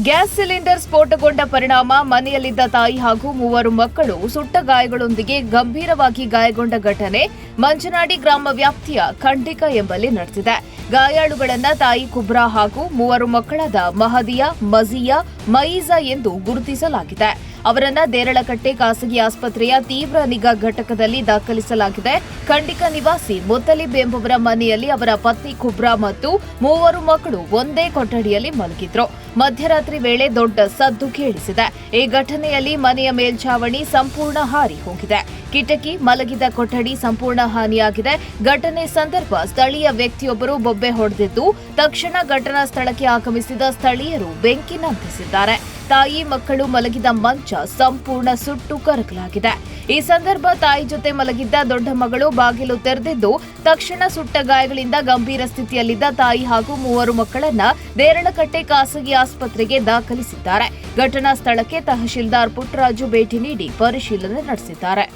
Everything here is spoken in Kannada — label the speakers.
Speaker 1: ಗ್ಯಾಸ್ ಸಿಲಿಂಡರ್ ಸ್ಫೋಟಗೊಂಡ ಪರಿಣಾಮ, ಮನೆಯಲ್ಲಿದ್ದ ತಾಯಿ ಹಾಗೂ ಮೂವರು ಮಕ್ಕಳು ಸುಟ್ಟ ಗಾಯಗಳೊಂದಿಗೆ ಗಂಭೀರವಾಗಿ ಗಾಯಗೊಂಡ ಘಟನೆ ಮಂಜನಾಡಿ ಗ್ರಾಮ ವ್ಯಾಪ್ತಿಯ ಖಂಡಿಕ ಎಂಬಲ್ಲಿ ನಡೆದಿದೆ. ಗಾಯಾಳುಗಳನ್ನ ತಾಯಿ ಕುಬ್ರಾ ಹಾಗೂ ಮೂವರು ಮಕ್ಕಳಾದ ಮಹದಿಯಾ ಮಜಿಯಾ ಮಯೀಜಾ ಎಂದು ಗುರುತಿಸಲಾಗಿದೆ. ಅವರನ್ನ ದೇರಳಕಟ್ಟೆ ಖಾಸಗಿ ಆಸ್ಪತ್ರೆಯ ತೀವ್ರ ನಿಗಾ ಘಟಕದಲ್ಲಿ ದಾಖಲಿಸಲಾಗಿದೆ. ಖಂಡಿಕ ನಿವಾಸಿ ಮುತ್ತಲಿಬ್ ಎಂಬುವರ ಮನೆಯಲ್ಲಿ ಅವರ ಪತ್ನಿ ಕುಬ್ರಾ ಮತ್ತು ಮೂವರು ಮಕ್ಕಳು ಒಂದೇ ಕೊಠಡಿಯಲ್ಲಿ ಮಲಗಿದ್ರು. ಮಧ್ಯರಾತ್ರಿ ವೇಳೆ ದೊಡ್ಡ ಸದ್ದು ಕೇಳಿಸಿದೆ. ಈ ಘಟನೆಯಲ್ಲಿ ಮನೆಯ ಮೇಲ್ಛಾವಣಿ ಸಂಪೂರ್ಣ ಹಾರಿ ಹೋಗಿದೆ. ಕಿಟಕಿ, ಮಲಗಿದ ಕೊಠಡಿ ಸಂಪೂರ್ಣ ಹಾನಿಯಾಗಿದೆ. ಘಟನೆ ಸಂದರ್ಭ ಸ್ಥಳೀಯ ವ್ಯಕ್ತಿಯೊಬ್ಬರು ಬೊಬ್ಬೆ ಹೊಡೆದಿದ್ದು, ತಕ್ಷಣ ಘಟನಾ ಸ್ಥಳಕ್ಕೆ ಆಗಮಿಸಿದ ಸ್ಥಳೀಯರು ಬೆಂಕಿ ನಂದಿಸಿದ್ದಾರೆ. ತಾಯಿ ಮಕ್ಕಳು ಮಲಗಿದ ಮಂಚ ಸಂಪೂರ್ಣ ಸುಟ್ಟು ಕರಕಲಾಗಿದೆ. ಈ ಸಂದರ್ಭ ತಾಯಿ ಜೊತೆ ಮಲಗಿದ್ದ ದೊಡ್ಡ ಮಗಳು ಬಾಗಿಲು ತೆರೆದಿದ್ದು, ತಕ್ಷಣ ಸುಟ್ಟ ಗಾಯಗಳಿಂದ ಗಂಭೀರ ಸ್ಥಿತಿಯಲ್ಲಿದ್ದ ತಾಯಿ ಹಾಗೂ ಮೂವರು ಮಕ್ಕಳನ್ನ ದೇರಳಕಟ್ಟೆ ಖಾಸಗಿ ಆಸ್ಪತ್ರೆಗೆ ದಾಖಲಿಸಿದ್ದಾರೆ. ಘಟನಾ ಸ್ಥಳಕ್ಕೆ ತಹಶೀಲ್ದಾರ್ ಪುಟ್ಟರಾಜು ಭೇಟಿ ನೀಡಿ ಪರಿಶೀಲನೆ ನಡೆಸಿದ್ದಾರೆ.